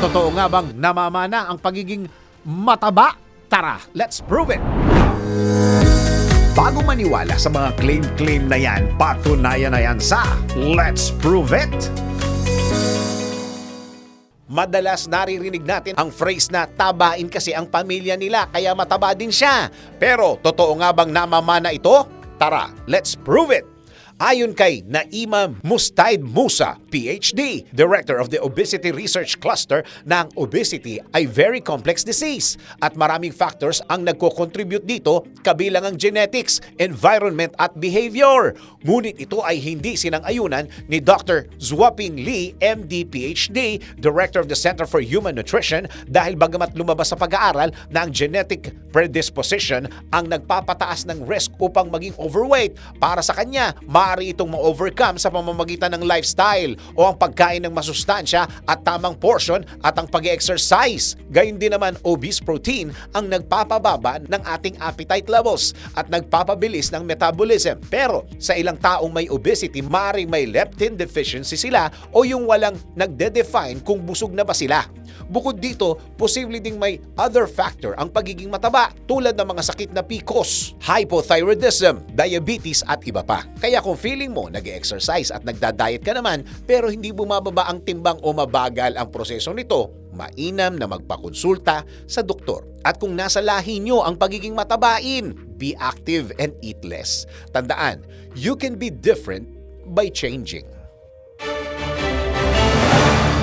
Totoo nga bang namamana ang pagiging mataba? Tara, let's prove it! Bago maniwala sa mga claim-claim na yan, patunayan na yan sa Let's Prove It! Madalas naririnig natin ang phrase na tabain kasi ang pamilya nila kaya mataba din siya. Pero totoo nga bang namamana ito? Tara, let's prove it! Ayon kay Naima Mustaid Musa, PhD, Director of the Obesity Research Cluster, na ang obesity ay very complex disease at maraming factors ang nagko-contribute dito kabilang ang genetics, environment at behavior. Ngunit ito ay hindi sinang-ayunan ni Dr. Zwaping Lee, MD, PhD, Director of the Center for Human Nutrition dahil bagamat lumabas sa pag-aaral na ang genetic predisposition ang nagpapataas ng risk upang maging overweight para sa kanya, maaari itong ma-overcome sa pamamagitan ng lifestyle o ang pagkain ng masustansya at tamang portion at ang pag-exercise. Gayun din naman obese protein ang nagpapababa ng ating appetite levels at nagpapabilis ng metabolism. Pero sa ilang taong may obesity, maaaring may leptin deficiency sila o yung walang nagde-define kung busog na ba sila. Bukod dito, posible ding may other factor ang pagiging mataba tulad ng mga sakit na PCOS, hypothyroidism, diabetes at iba pa. Kaya kung feeling mo nag-exercise at nagda-diet ka naman pero hindi bumababa ang timbang o mabagal ang proseso nito, mainam na magpakonsulta sa doktor. At kung nasa lahi nyo ang pagiging matabain, be active and eat less. Tandaan, you can be different by changing.